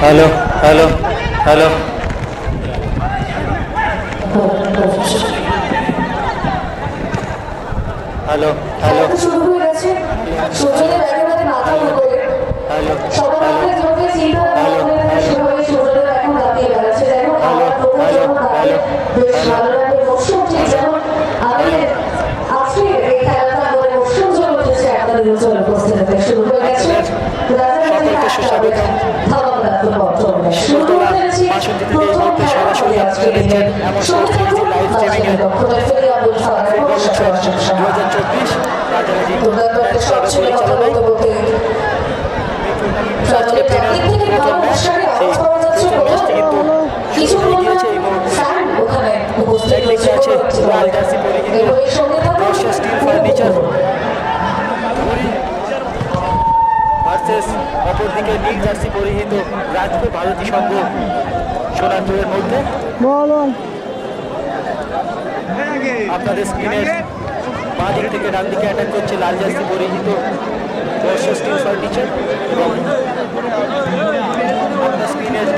Hello hello hello hello hello শুরু হয়ে গেছে। সজনের ব্যাগে মাথা করে। হ্যালো সবার যেভাবে চিন্তা হ্যালো সেভাবে সজনের এখন দাঁড়িয়ে বেড়াচ্ছে দেখো আমার প্রথম বেশ ভালো লাগে মৌসুম ঠিক যেমন আমি আজকে এই খেলাটা করে মৌসুম জল উঠেছে আপনাদের জন্য উপস্থিত শুরু হয়ে গেছে সুস্বাগতম। শুরু করেছি প্রথম সরাসরি আজকে এমন সংস্কৃতি লাইভ চ্যানেলে দু হাজার চব্বিশ সরাসরি কিছু ওখানে উপস্থিত অপরদিকে নীল জার্সি পরিহিত রাজপুর ভারতী সংঘ সোনারপুরের মধ্যে। আপনাদের স্ক্রিনের বাঁ দিক থেকে ডান দিকে অ্যাটাক করছে লাল জার্সি পরিহিত টিচার এবং আপনার স্ক্রিনের